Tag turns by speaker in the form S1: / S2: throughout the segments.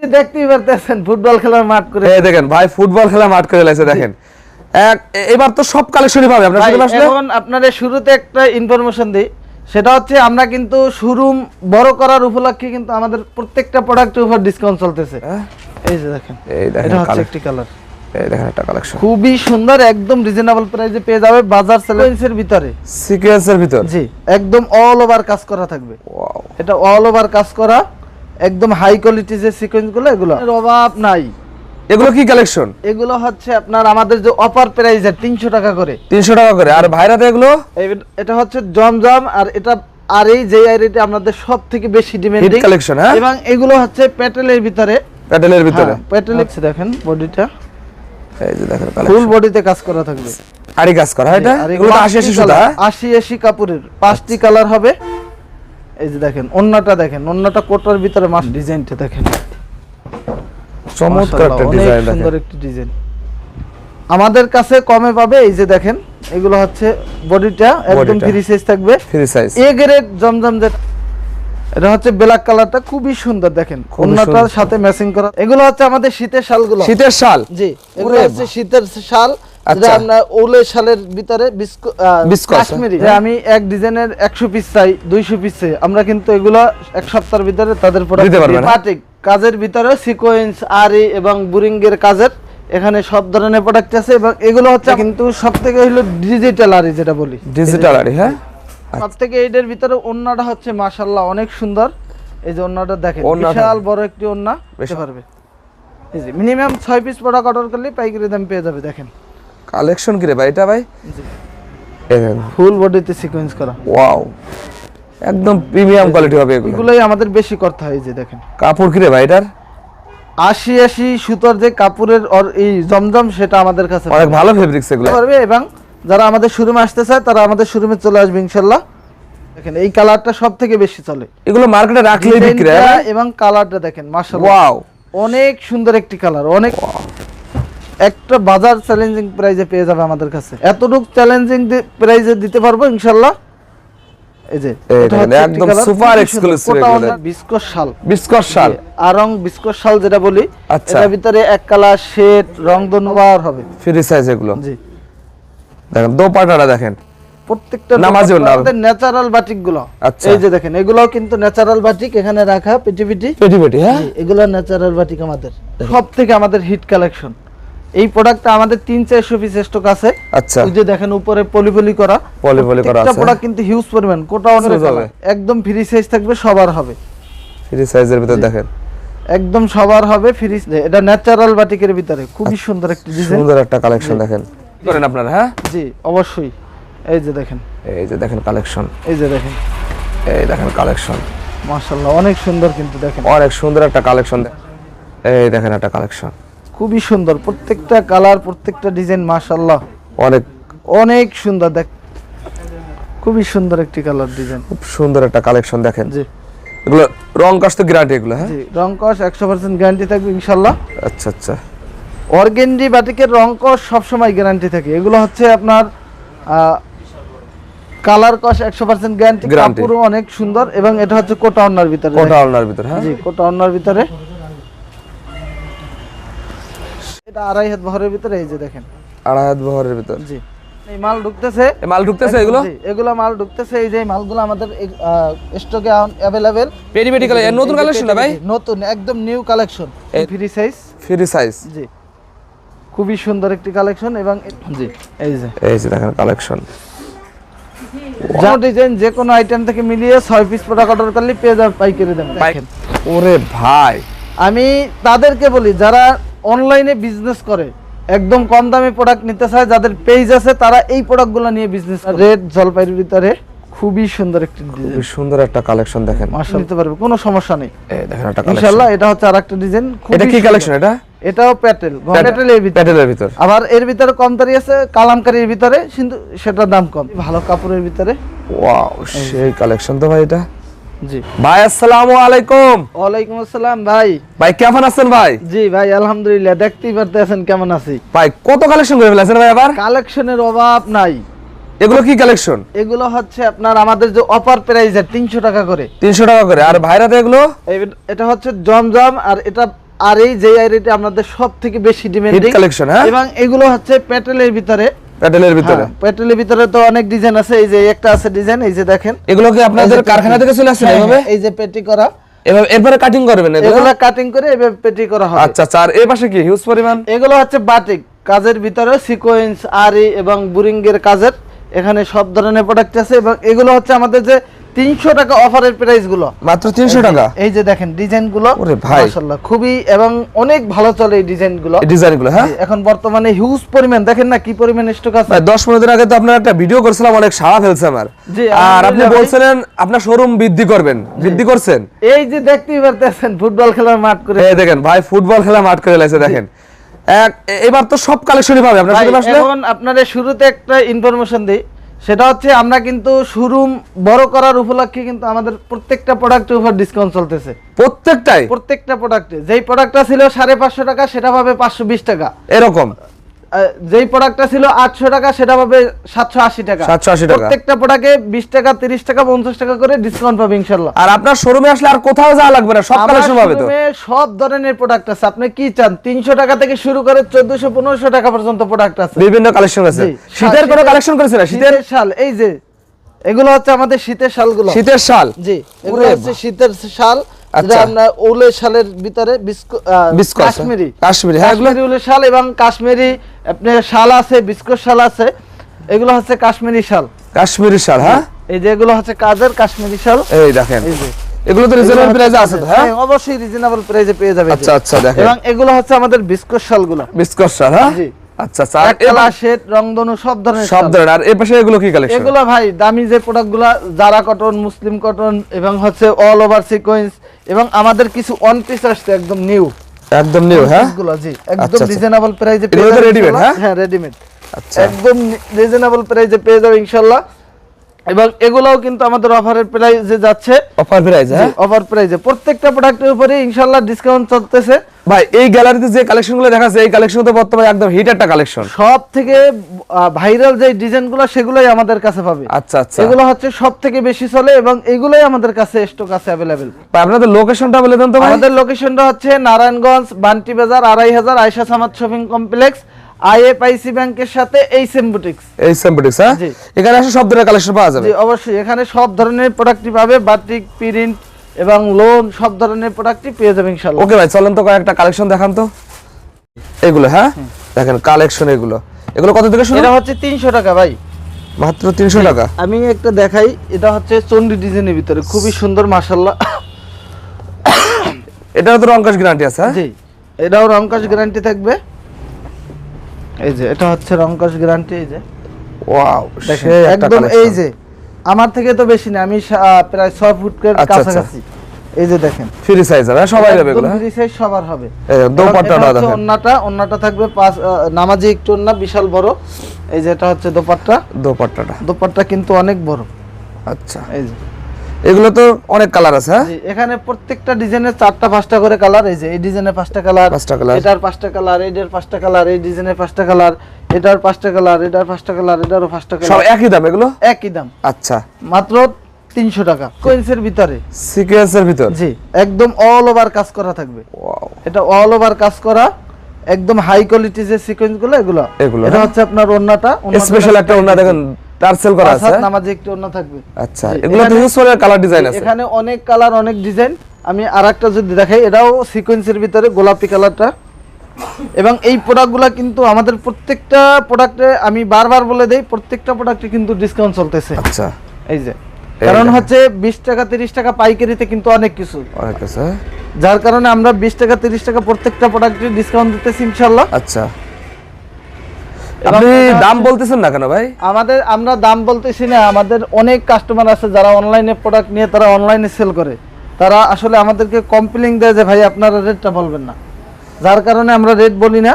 S1: যে দেখতেই পারতেছেন ফুটবল খেলার মাঠ করে।
S2: এই দেখেন ভাই ফুটবল খেলা মাঠ করে লাইছে দেখেন। এক এবার তো সব কালেকশনই পাবে আপনার শুরু আসলে?
S1: এখন আপনাদের শুরুতে একটা ইনফরমেশন দিই। সেটা হচ্ছে আমরা কিন্তু শোরুম বড় করার উপলক্ষে কিন্তু আমাদের প্রত্যেকটা প্রোডাক্টের উপর ডিসকাউন্ট চলতেছে।
S2: হ্যাঁ?
S1: এই যে দেখেন
S2: এই দেখেন
S1: এটা হচ্ছে একটি কালার খুবই সুন্দর একদম রিজনেবল প্রাইসে পেয়ে যাবে বাজার সেলেন্সের ভিতরে।
S2: সিকোয়েন্সের ভিতর?
S1: জি একদম অল ওভার কাজ করা থাকবে। এটা অল ওভার কাজ করা। একদম হাই কোয়ালিটি যে সিকোয়েন্সগুলো এগুলো। অভাব নাই।
S2: এগুলো কি কালেকশন
S1: এগুলো হচ্ছে আপনার আমাদের যে অফার প্রাইসের তিনশো টাকা করে।
S2: তিনশো টাকা করে। আর ভাইরাতে এগুলো?
S1: এটা হচ্ছে জমজম আর এটা আর এই যে আইডিটা আমাদের সব থেকে বেশি ডিমান্ডিং
S2: কালেকশন হ্যাঁ?
S1: এবং এগুলো হচ্ছে প্যাটেলের ভিতরে।
S2: প্যাটেলের ভিতরে।
S1: হ্যাঁ, প্যাটেল হচ্ছে দেখেন। বডিটা
S2: এই যে দেখেন
S1: ফুল বডিতে কাজ করা থাকবে।
S2: আড়ি কাজ করা হয় এটা? এগুলো তো আশি আশি সুতা হ্যাঁ?
S1: আশি আশি কাপড়ের। পাঁচটি কালার হবে। এই যে দেখেন অন্যটা দেখেন অন্যটা কোটার ভিতরে মাস ডিজাইনটা দেখেন।
S2: চমৎকার একটা ডিজাইন
S1: অনেক সুন্দর
S2: দেখেন
S1: একটি ডিজাইন। আমাদের কাছে কমে পাবে এই যে দেখেন এগুলো হচ্ছে বডিটা একদম ফ্রি সাইজ থাকবে।
S2: ফ্রি সাইজ
S1: এ গ্রেড জমজম যে এটা হচ্ছে ব্ল্যাক কালারটা খুবই সুন্দর দেখেন। অন্যটার সাথে ম্যাচিং করা এগুলো হচ্ছে আমাদের শীতের শালগুলো।
S2: শীতের শাল?
S1: জি এগুলো হচ্ছে শীতের শাল।
S2: আচ্ছা।
S1: ওলের শালের ভিতরে বিস্কো আহ,
S2: বিস্কস,
S1: কাশ্মীরি আমি এক ডিজাইনের একশো পিস চাই দুইশো পিস চাই আমরা কিন্তু এগুলো এক সপ্তাহের ভিতরে তাদের
S2: হ্যাঁ?
S1: কাজের ভিতরে সিকোয়েন্স আরি এবং কাজের এখানে সব ধরনের প্রোডাক্ট আছে এবং এগুলো হচ্ছে কিন্তু হলো ডিজিটাল আরি যেটা বলি।
S2: ডিজিটাল আড়ি হ্যাঁ?
S1: এইটার ভিতরে ওন্নাটা হচ্ছে মাশাল্লাহ অনেক সুন্দর। এই যে ওন্নাটা দেখেন বিশাল বড় একটি ওন্না। পেতে পারবে। এই যে মিনিমাম ছয় পিস প্রোডাক্ট অর্ডার করলে পাইকারি দাম পেয়ে যাবে দেখেন।
S2: কালেকশন কি রে ভাই এটা ভাই?
S1: ফুল বডিতে সিকোয়েন্স করা।
S2: ওয়াও একদম প্রিমিয়াম কোয়ালিটি হবে এগুলো।
S1: এগুলোই আমাদের বেশি করতে হয় যে দেখেন।
S2: কাপড় কি রে ভাই এটার?
S1: আশি আশি সুতোর যে কাপড়ের এই জমজম সেটা আমাদের কাছে
S2: অনেক ভালো ফেব্রিক্স এগুলো।
S1: পারবে এবং যারা আমাদের শোরুমে আসতে চায় তারা আমাদের শোরুমে চলে আসবে ইনশাল্লাহ। দেখেন এই কালারটা সব থেকে বেশি চলে।
S2: এগুলো মার্কেটে রাখলেই বিক্রি হয়
S1: এবং কালারটা দেখেন মাশাআল্লাহ।
S2: ওয়াও
S1: অনেক সুন্দর একটি কালার অনেক একটা বাজার চ্যালেঞ্জিং প্রাইজে পেয়ে যাবে আমাদের কাছে। এতটুক চ্যালেঞ্জিং প্রাইজে দিতে পারব ইনশাল্লাহ। এই যে
S2: একদম এগুলো।
S1: শাল।
S2: বিস্কট শাল।
S1: আরং বিস্কস শাল যেটা বলি
S2: আচ্ছা।
S1: ভিতরে এক কালার শেড রং দনুবার হবে।
S2: ফ্রি সাইজ এগুলো।
S1: জি।
S2: দেখেন দোপাটাটা দেখন।
S1: প্রত্যেকটা
S2: নামাজেও না।
S1: আমাদের ন্যাচারাল বাটিকগুলো।
S2: আচ্ছা।
S1: এই যে দেখেন কিন্তু ন্যাচারাল বাটিক এখানে রাখা পিটি পিটি
S2: পেটি পেটি হ্যাঁ
S1: এগুলো ন্যাচারাল বাটিক আমাদের। সব থেকে আমাদের হিট কালেকশন এই প্রোডাক্টটা আমাদের তিন চারশো পিস স্টক আছে।
S2: আচ্ছা।
S1: ওই যে দেখেন উপরে পলি পলি করা।
S2: পলি পলি করা আছে।
S1: প্রোডাক্ট কিন্তু হিউজ পরিমাণ কোটা অনেক একদম ফ্রি সাইজ থাকবে সবার হবে।
S2: ফ্রি সাইজের ভিতর দেখেন।
S1: একদম সবার হবে ফ্রি এটা ন্যাচারাল বাটিকের ভিতরে। খুবই সুন্দর একটি ডিজাইন
S2: সুন্দর একটা কালেকশন দেখেন। করেন আপনারা হ্যাঁ?
S1: জি অবশ্যই। এই যে দেখেন।
S2: এই যে দেখেন কালেকশন
S1: এই যে দেখেন।
S2: এই দেখেন কালেকশন
S1: মাশাআল্লাহ অনেক সুন্দর কিন্তু দেখেন।
S2: অনেক সুন্দর একটা কালেকশন এই দেখেন একটা কালেকশন
S1: খুবই সুন্দর। প্রত্যেকটা কালার প্রত্যেকটা ডিজাইন মাশাআল্লাহ।
S2: অনেক।
S1: অনেক সুন্দর দেখ খুবই সুন্দর একটি কালার ডিজাইন।
S2: খুব সুন্দর একটা কালেকশন দেখেন।
S1: জি।
S2: এগুলো রং কাজ তো গ্যারান্টি এগুলো হ্যাঁ?
S1: জি রং কস একশো পার্সেন্ট গ্যারান্টি থাকবে ইনশাল্লাহ
S2: আচ্ছা আচ্ছা।
S1: অর্গেন্ডি বাটিকের রং কস সবসময় গ্যারান্টি থাকে। এগুলো হচ্ছে আপনার কালার কস একশো পার্সেন্ট গ্যারান্টি। কাপড়ও অনেক সুন্দর এবং এটা হচ্ছে কোটা অন্যার ভিতরে।
S2: কোটা আলনার ভিতরে হ্যাঁ?
S1: জি কোটা অন্যার ভিতরে। এটা আড়াই হাত বহরের ভিতরে এই যে দেখেন।
S2: আড়াই হাত বহরের ভিতর।
S1: জি। এই মাল ঢুকতেছে।
S2: মাল ঢুকতেছে এগুলো?
S1: এগুলো মাল ঢুকতেছে এই যে মালগুলো আমাদের স্টকে
S2: পেটি কালেকশন নতুন কালেকশন না ভাই?
S1: নতুন একদম new collection free size
S2: free size
S1: জি। খুবই সুন্দর একটি কালেকশন এবং জি এই যে।
S2: এই যে দেখেন কালেকশন
S1: যা ডিজাইন যে কোনো আইটেম থেকে মিলিয়ে ছয় পিস প্রোডাক্ট অর্ডার করলে পেয়ে যাবে পাইকারি দাম। দেখেন
S2: ওরে ভাই।
S1: আমি তাদেরকে বলি যারা অনলাইনে বিজনেস করে। একদম কম দামে প্রোডাক্ট নিতে চায় যাদের পেজ আছে তারা এই প্রোডাক্টগুলো নিয়ে বিজনেস করে। রেড জলপাইয়ের ভিতরে খুবই সুন্দর একটি ডিজাইন
S2: খুব সুন্দর একটা কালেকশন দেখেন।
S1: মাসা নিতে পারবে কোনো সমস্যা নেই।
S2: এই দেখেন একটা কালেকশন
S1: ইনশাআল্লাহ এটা হচ্ছে আরেকটা ডিজাইন
S2: এটা কি কালেকশন এটা?
S1: এটাও প্যাটেল প্যাটেলের ভিতরে।
S2: প্যাটেলের ভিতর।
S1: আবার এর ভিতরে কম দাঁড়ি আছে কালামকারীর ভিতরে কিন্তু সেটার দাম কম। ভালো কাপড়ের ভিতরে।
S2: ওয়াও সেই কালেকশন তো ভাই এটা।
S1: জি।
S2: ভাই আসসালামু আলাইকুম।
S1: ওয়ালাইকুম আসসালাম ভাই।
S2: ভাই কেমন আছেন ভাই?
S1: জি ভাই আলহামদুলিল্লাহ দেখতেই পারতেছেন কেমন আছি।
S2: ভাই কত কালেকশন করে ফেলেছেন ভাই আবার?
S1: কালেকশনের অভাব নাই।
S2: এগুলো কি কালেকশন
S1: এগুলো হচ্ছে আপনার আমাদের যে অফার তিনশো টাকা করে।
S2: তিনশো টাকা করে। আর এগুলো?
S1: এটা হচ্ছে জমজম আর এটা আর এই যে আইরিটা আমাদের সব থেকে বেশি ডিমান্ডিং
S2: collection, হ্যাঁ?
S1: এবং এগুলো হচ্ছে প্যাটেলের ভিতরে।
S2: প্যাটেলের ভিতরে?
S1: প্যাটেলের ভিতরে তো অনেক ডিজাইন আছে এই যে একটা আছে ডিজাইন এই যে দেখেন।
S2: এগুলো কি আপনাদের কারখানা থেকে চলে আসছে
S1: হ্যাঁ,
S2: এভাবে?
S1: হ্যাঁ, এই যে পেটি করা।
S2: এভাবে এরপরে কাটিং করবেন এগুলো?
S1: এগুলো কাটিং করে এভাবে পেটি করা হয়
S2: আচ্ছা আচ্ছা আর এই পাশে কি হিউজ পরিমাণ?
S1: এগুলো হচ্ছে বাটিক কাজের ভিতরে সিকোয়েন্স আরি এবং বুরিং এর কাজের এখানে সব ধরনের প্রোডাক্ট আছে এবং এগুলো হচ্ছে আমাদের যে তিনশো টাকা অফারের প্রাইসগুলো
S2: মাত্র তিনশো টাকা?
S1: এই যে দেখেন ডিজাইনগুলো
S2: ওরে ভাই।
S1: মাশাআল্লাহ, খুবই এবং অনেক ভালো চলে এই ডিজাইনগুলো
S2: এই ডিজাইনগুলো হ্যাঁ?
S1: এখন বর্তমানে হিউজ পরিমাণ দেখেন না কি পরিমাণ স্টক আছে?
S2: দশ পনেরো দিন আগে তো আপনার একটা ভিডিও করছিলাম অনেক সাড়া ফেলছে আমার।
S1: জি,
S2: আর আপনি বলছিলেন আপনার শোরুম বৃদ্ধি করবেন। বৃদ্ধি করছেন?
S1: এই যে দেখতেই পারতেছেন ফুটবল খেলার মাঠ করে।
S2: এই দেখেন ভাই ফুটবল খেলা মাঠ করে লাইছে দেখেন। এক এবার তো সব কালেকশনই পাবে আপনার
S1: এখন আপনাদের শুরুতে একটা ইনফরমেশন দিই। সেটা হচ্ছে আমরা কিন্তু শোরুম বড় করার উপলক্ষে কিন্তু আমাদের প্রত্যেকটা প্রোডাক্টের উপর ডিসকাউন্ট চলতেছে।
S2: প্রত্যেকটাই?
S1: প্রত্যেকটা প্রোডাক্টে যেই প্রোডাক্টটা ছিল সাড়ে পাঁচশো টাকা সেটা পাবে পাঁচশো বিশ টাকা।
S2: এরকম?
S1: যেই প্রোডাক্টটা ছিল আটশো টাকা সেটা পাবে সাতশো আশি টাকা।
S2: 780 টাকা।
S1: প্রত্যেকটা প্রোডাক্টে বিশ টাকা তিরিশ টাকা পঞ্চাশ টাকা করে ডিসকাউন্ট পাবে ইনশাল্লাহ।
S2: আর আপনার শোরুমে আসলে আর কোথাও যাওয়া লাগবে না সব কালেকশন পাবে তো।
S1: সব ধরনের প্রোডাক্ট আছে। আপনি কি চান? তিনশো টাকা থেকে শুরু করে চোদ্দশো পনেরোশো টাকা পর্যন্ত প্রোডাক্ট আছে।
S2: বিভিন্ন কালেকশন আছে। শীতের কোনো কালেকশন করেছেন শীতের?
S1: শীতের শাল এই যে এগুলো হচ্ছে আমাদের শীতের শালগুলো।
S2: শীতের শাল?
S1: জি এগুলো হচ্ছে শীতের শাল।
S2: আচ্ছা।
S1: আমরা উলের শালের ভিতরে। কাশ্মীরি।
S2: কাশ্মীরি, হ্যাঁ, এগুলো-
S1: কাশ্মীরি উলের শাল এবং কাশ্মীরি আপনার শাল আছে বিস্কুট শাল আছে এগুলো হচ্ছে কাশ্মীরি শাল।
S2: কাশ্মীরি শাল হ্যাঁ?
S1: এই যে এগুলো হচ্ছে কাজের কাশ্মীরি শাল।
S2: এই দেখেন।
S1: এই যে।
S2: এগুলো তো রিজনেবল প্রাইসে আছে হ্যাঁ?
S1: অবশ্যই রিজনেবল প্রাইসে পেয়ে যাবে
S2: আচ্ছা আচ্ছা দেখেন।
S1: এবং এগুলো হচ্ছে আমাদের বিস্কুট শালগুলো।
S2: বিস্কট শাল হ্যাঁ?
S1: জি।
S2: আচ্ছা আচ্ছা আর
S1: শেড রংধনু সব ধরনের
S2: সব ধরনের। আর এই পাশে এগুলো কি কালেকশন
S1: এগুলো ভাই দামি যে প্রোডাক্টগুলো জারা কটন মুসলিম কটন এবং হচ্ছে অল ওভার সিকোয়েন্স এবং আমাদের কিছু ওয়ান পিস আসছে একদম নিউ
S2: একদম নিউ হ্যাঁ?
S1: গুলো জি একদম
S2: আচ্ছা, আচ্ছা।
S1: রিজনেবল প্রাইসে
S2: পেয়ে তো রেডিমেড হ্যাঁ?
S1: হ্যাঁ রেডিমেড
S2: আচ্ছা।
S1: একদম রিজনেবল প্রাইসে পেয়ে যাবে ইনশাআল্লাহ এবং এগুলাও কিন্তু আমাদের অফারের প্রাইসে যাচ্ছে।
S2: অফার প্রাইসে হ্যাঁ?
S1: অফার প্রাইসে প্রত্যেকটা প্রোডাক্টের উপরে ইনশাআল্লাহ ডিসকাউন্ট চলতেছে।
S2: ভাই এই গ্যালারিতে যে কালেকশনগুলো দেখাচ্ছে এই কালেকশন তো বর্তমানে একদম হিট একটা কালেকশন
S1: সব থেকে ভাইরাল যে ডিজাইনগুলো সেগুলোই আমাদের কাছে পাবে।
S2: আচ্ছা আচ্ছা।
S1: এগুলো হচ্ছে সব থেকে বেশি চলে এবং এগুলোই আমাদের কাছে স্টক আছে অ্যাভেলেবেল
S2: ভাই, আপনাদের লোকেশনটা বলে দেন তো
S1: আমাদের লোকেশনটা হচ্ছে নারায়ণগঞ্জ বান্টি বাজার আড়াই হাজার Aysha Samad shopping complex IFIC ব্যাংকের সাথে এই সেম বুটিক্স
S2: এই সেম্পটিক্স হ্যাঁ। এখানে আসলে সব ধরনের কালেকশন পাওয়া যাবে।
S1: জি অবশ্যই। এখানে সব ধরনের প্রোডাক্টই পাবে বাটিক প্রিন্ট এবং লোন সব ধরনের প্রোডাক্টই পেয়ে যাবেন ইনশাআল্লাহ।
S2: ওকে ভাই চলেন তো কয়েকটা কালেকশন দেখান তো। এগুলো হ্যাঁ? দেখেন কালেকশন এগুলো। এগুলো কত থেকে শুরু?
S1: এটা হচ্ছে তিনশো টাকা ভাই।
S2: মাত্র তিনশো টাকা?
S1: আমি একটা দেখাই এটা হচ্ছে চন্ডি ডিজাইনের ভিতরে খুবই সুন্দর মাসাল্লাহ
S2: এটারও তো রংকাশ গ্যারান্টি আছে হ্যাঁ?
S1: জি এটাও রংকাশ গ্যারান্টি থাকবে। এই যে এটা হচ্ছে রংকাশ গ্যারান্টি এই যে।
S2: ওয়াও
S1: দেখেন একদম এই যে আমার থেকে তো বেশি না আমি প্রায় ছয় ফুটের
S2: আচ্ছা, আচ্ছা।
S1: কাছাকাছি। এই যে দেখেন।
S2: ফ্রি সাইজ হ্যাঁ? সবাই এগুলো হ্যাঁ?
S1: free size সবার হবে।
S2: দোপাট্টাটা দেখেন।
S1: ওন্নাটা ওন্নাটা থাকবে পাঁচ নামাজি একটু ওন্না বিশাল বড়। এই যে এটা হচ্ছে দোপাট্টা।
S2: দোপাট্টাটা।
S1: দোপাট্টা কিন্তু অনেক বড়।
S2: আচ্ছা।
S1: এই যে।
S2: এগুলো তো অনেক কালার আছে হ্যাঁ?
S1: এখানে প্রত্যেকটা ডিজাইনের চারটা পাঁচটা করে কালার এই যে এই ডিজাইনের পাঁচটা কালার
S2: পাঁচটা colour।
S1: এটার পাঁচটা কালার এটার পাঁচটা কালার এই ডিজাইনের পাঁচটা কালার এটার পাঁচটা কালার এটার পাঁচটা কালার এটারও পাঁচটা
S2: সব
S1: কালার
S2: একই দাম এগুলো?
S1: একই দাম।
S2: আচ্ছা।
S1: মাত্র তিনশো টাকা। কোয়েন্সের ভিতরে।
S2: সিকোয়েন্সের ভিতর?
S1: জি একদম অল ওভার কাজ করা থাকবে। এটা অল ওভার কাজ করা একদম হাই কোয়ালিটি যে সিকোয়েন্সগুলো এগুলো।
S2: এগুলো,
S1: এটা
S2: হ্যাঁ?
S1: হচ্ছে আপনার ওন্নাটা।
S2: স্পেশাল একটা ওনা দেখেন টার্সেল করা আছে?
S1: নামাজে একটু ওন্না থাকবে।
S2: আচ্ছা এগুলো তো
S1: এখানে-
S2: ইউজ করে কালার ডিজাইন আছে।
S1: এখানে অনেক কালার অনেক ডিজাইন আমি আরেকটা যদি দেখাই এটাও সিকোয়েন্সের ভিতরে গোলাপি কালারটা এবং এই প্রোডাক্টগুলো কিন্তু আমাদের প্রত্যেকটা প্রোডাক্টে আমি বারবার বলে দেই প্রত্যেকটা প্রোডাক্টে কিন্তু ডিসকাউন্ট চলতেছে।
S2: আচ্ছা।
S1: এই যে কারণ হচ্ছে বিশ টাকা তিরিশ টাকা পাইকারিতে কিন্তু অনেক কিছু।
S2: অনেক আছে হ্যাঁ?
S1: যার কারণে আমরা বিশ টাকা তিরিশ টাকা প্রত্যেকটা প্রোডাক্টে ডিসকাউন্ট দিতেছি ইনশাল্লাহ
S2: আচ্ছা। আপনি দাম বলতেছেন না কেন ভাই?
S1: আমাদের আমরা দাম বলতেছি না আমাদের অনেক কাস্টমার আছে যারা অনলাইনে প্রোডাক্ট নিয়ে তারা অনলাইনে সেল করে। তারা আসলে আমাদেরকে কমপ্লেন দেয় যে ভাই আপনারা রেটটা বলবেন না। যার কারণে আমরা রেট বলি না।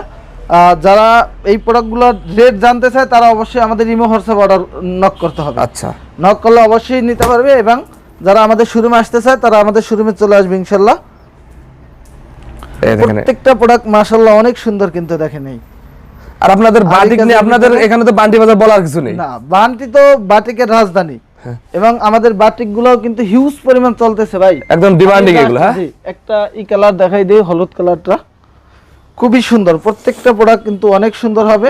S1: যারা এই প্রোডাক্টগুলোর রেট জানতে চায় তারা অবশ্যই আমাদের ইমো হোয়াটসঅ্যাপ অর্ডার নক করতে হবে।
S2: আচ্ছা।
S1: নক করলে অবশ্যই নিতে পারবে এবং যারা আমাদের শোরুমে আসতে চায় তারা আমাদের শোরুমে চলে আসবে ইনশাল্লাহ। প্রত্যেকটা প্রোডাক্ট মাশাল্লাহ অনেক সুন্দর কিন্তু দেখেন এই।
S2: আর আপনাদের বাটিক নিয়ে আপনাদের এখানে তো বান্টি বাজার বলার কিছু নেই।
S1: না বানটি তো বাটিকের রাজধানী।
S2: হ্যাঁ।
S1: এবং আমাদের বাটিক গুলাও কিন্তু হিউজ পরিমাণ চলতেছে ভাই।
S2: একদম ডিমান্ডিং এগুলো হ্যাঁ?
S1: একটা ই কালার দেখাই দিই হলুদ কালারটা খুবই সুন্দর। প্রত্যেকটা প্রোডাক্ট কিন্তু অনেক সুন্দর হবে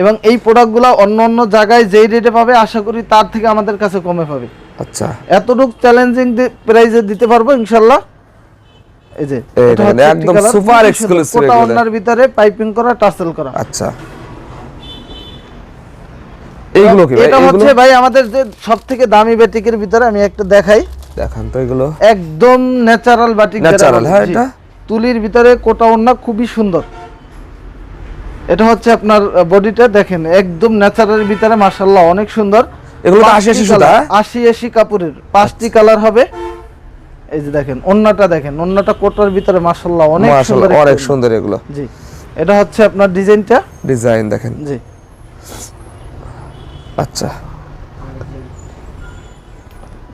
S1: এবং এই প্রোডাক্টগুলো অন্য অন্য জায়গায় যেই রেটে পাবে আশা করি তার থেকে আমাদের কাছে কমে পাবে।
S2: আচ্ছা।
S1: এতটুকু চ্যালেঞ্জিং প্রাইসে দিতে পারব ইনশাল্লাহ। এই যে
S2: একদম
S1: সুন্দর।
S2: exclusive
S1: কোটা। ওড়নার ভিতরে পাইপিং করা টাসেল করা।
S2: আচ্ছা। এইগুলো কি
S1: এটা হচ্ছে ভাই আমাদের যে সব থেকে দামি ব্যাটিকের ভিতরে আমি একটা দেখাই।
S2: দেখান তো এগুলো।
S1: একদম ন্যাচারাল বাটিক বলে,
S2: হ্যাঁ, এটা?
S1: তুলির ভিতরে কোটা ওড়না খুবই সুন্দর। এটা হচ্ছে আপনার বডিটা দেখেন একদম ন্যাচারাল ভিতরে মাশাআল্লাহ অনেক সুন্দর।
S2: এগুলো তো
S1: পাঁচটি
S2: 80 সুতা,
S1: colour? 80 80 কাপড়ের পাঁচটি কালার হবে। এই যে দেখেন ওন্নাটা দেখেন ওন্নাটা কোটার ভিতরে মাশাআল্লাহ অনেক সুন্দর
S2: অনেক সুন্দর এগুলো।
S1: জি এটা হচ্ছে আপনার ডিজাইনটা।
S2: ডিজাইন দেখেন।
S1: জি।
S2: আচ্ছা।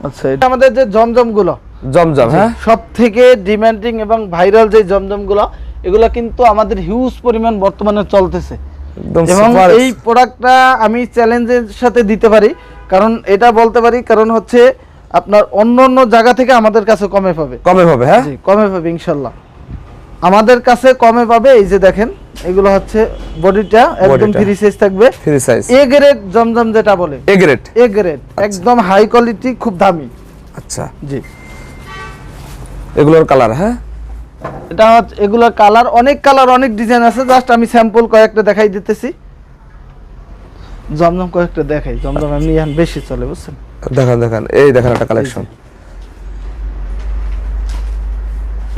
S1: আচ্ছা এটা আমাদের যে জমজমগুলো
S2: জমজম হ্যাঁ?
S1: সব থেকে ডিমান্ডিং এবং ভাইরাল যে জমজমগুলো এগুলো কিন্তু আমাদের হিউজ পরিমাণ বর্তমানে চলতেছে। এবং এই প্রোডাক্টটা আমি চ্যালেঞ্জের সাথে দিতে পারি কারণ এটা বলতে পারি কারণ হচ্ছে আপনার অন্য অন্য জায়গা থেকে আমাদের কাছে কমে পাবে।
S2: কমে পাবে হ্যাঁ?
S1: কমে পাবে ইনশাল্লাহ। আমাদের কাছে কমে পাবে এই যে দেখেন এগুলো হচ্ছে বডিটা একদম ফ্রি সাইজ থাকবে।
S2: ফ্রি সাইজ
S1: এ গ্রেড জমজম যেটা বলে।
S2: এ গ্রেড
S1: এ গ্রেড একদম হাই কোয়ালিটি খুব দামি।
S2: আচ্ছা।
S1: জি।
S2: এগুলোর কালার হ্যাঁ?
S1: এটা এগুলোর কালার অনেক কালার অনেক ডিজাইন আছে। জাস্ট আমি স্যাম্পল কয়েকটা দেখাই দিতেছি। জমজম কয়েকটা দেখাই। জমজম এমনি এখন বেশি চলে বুঝছেন?
S2: দেখান দেখান। এই দেখেন একটা কালেকশন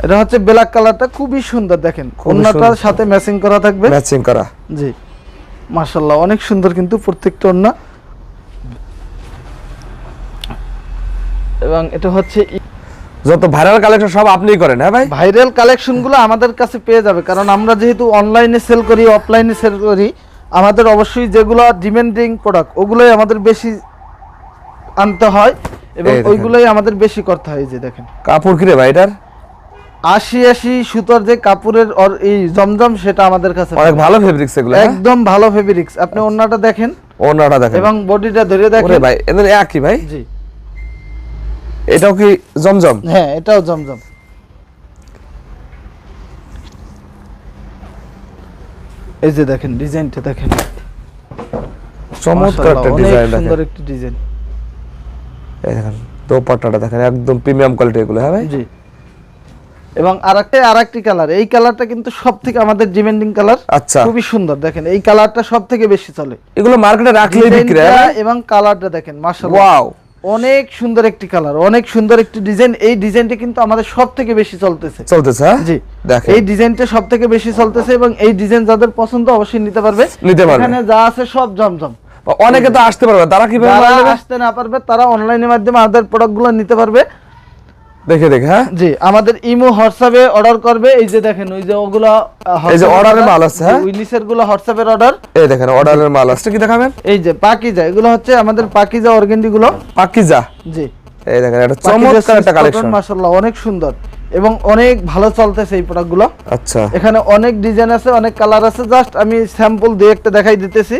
S1: এটা হচ্ছে ব্ল্যাক কালারটা খুবই সুন্দর দেখেন। ওন্নাটার সাথে ম্যাচিং করা থাকবে।
S2: ম্যাচিং করা।
S1: জি। মাশাল্লাহ অনেক সুন্দর কিন্তু প্রত্যেকটা ওন্না এবং এটা হচ্ছে
S2: যত ভাইরাল কালেকশন সব আপনিই করেন হ্যাঁ ভাই?
S1: ভাইরাল কালেকশনগুলো আমাদের কাছে পেয়ে যাবে কারণ আমরা যেহেতু অনলাইনে সেল করি অফলাইনে সেল করি আমাদের অবশ্যই যেগুলো ডিমান্ডিং প্রোডাক্ট ওগুলোই আমাদের বেশি আনতে হয় এবং ওইগুলোই আমাদের বেশি করতে হয় এই যে দেখেন।
S2: কাপড় কিরে ভাই এটার?
S1: আশি আশি সুতোর যে কাপড়ের অর- এই জমজম সেটা আমাদের কাছে
S2: অনেক ভালো ফেব্রিক্স এগুলো হ্যাঁ?
S1: একদম ভালো ফেব্রিক্স আপনি ওন্নাটা দেখেন।
S2: ওনাটা দেখেন।
S1: এবং বডিটা ধরে দেখেন।
S2: ভাই এদের একই ভাই?
S1: জি।
S2: এটাও কি জমজম?
S1: হ্যাঁ এটাও জমজম। এই যে দেখেন ডিজাইনটা দেখেন।
S2: চমৎকার একটা ডিজাইন দেখেন।
S1: সুন্দর একটি ডিজাইন।
S2: এই দেখেন দোপাট্টাটা দেখেন একদম প্রিমিয়াম কোয়ালিটি এগুলো হ্যাঁ ভাই?
S1: জি। এবং আরেকটা আরেকটি কালার। এই কালারটা কিন্তু সব থেকে আমাদের ডিমান্ডিং কালার।
S2: আচ্ছা।
S1: খুবই সুন্দর। দেখেন এই কালারটা সব থেকে বেশি চলে।
S2: এগুলো মার্কেটে রাখলেই বিক্রি হয়
S1: এবং কালারটা দেখেন মাশাআল্লাহ।
S2: ওয়াও
S1: অনেক সুন্দর একটি কালার অনেক সুন্দর একটি ডিজাইন এই ডিজাইনটা কিন্তু আমাদের সব থেকে বেশি চলতেছে।
S2: চলতেছে হ্যাঁ?
S1: জি।
S2: দেখেন।
S1: এই ডিজাইনটা সব থেকে বেশি চলতেছে এবং এই ডিজাইন যাদের পছন্দ অবশ্যই নিতে পারবে।
S2: নিতে পারবে।
S1: এখানে যা আছে সব জমজম।
S2: অনেকে তো আসতে পারবে তারা কীভাবে
S1: আসতে না পারবে তারা অনলাইনের মাধ্যমে আমাদের প্রোডাক্টগুলো নিতে পারবে।
S2: দেখে দেখে হ্যাঁ?
S1: জি আমাদের ইমো হোয়াটসঅ্যাপে অর্ডার করবে। এই যে দেখেন ওই যে ওগুলো
S2: এই যে এর মাল আছে, হ্যাঁ?
S1: উইনিসেরগুলো হোয়াটসঅ্যাপের অর্ডার
S2: এই দেখেন অর্ডারের মাল আসছে কি দেখাবেন?
S1: এই যে পাকিজা এগুলো হচ্ছে আমাদের পাকিজা অর্গেন্ডি গুলো।
S2: পাকিজা?
S1: জি।
S2: এই দেখেন এটা চমৎকার একটা কালেকশন
S1: মাশাআল্লাহ অনেক সুন্দর এবং অনেক ভালো চলতেছে এই প্রোডাক্টগুলো
S2: আচ্ছা।
S1: এখানে অনেক ডিজাইন আছে অনেক কালার আছে। জাস্ট আমি স্যাম্পল দিয়ে একটা দেখাই দিতেছি।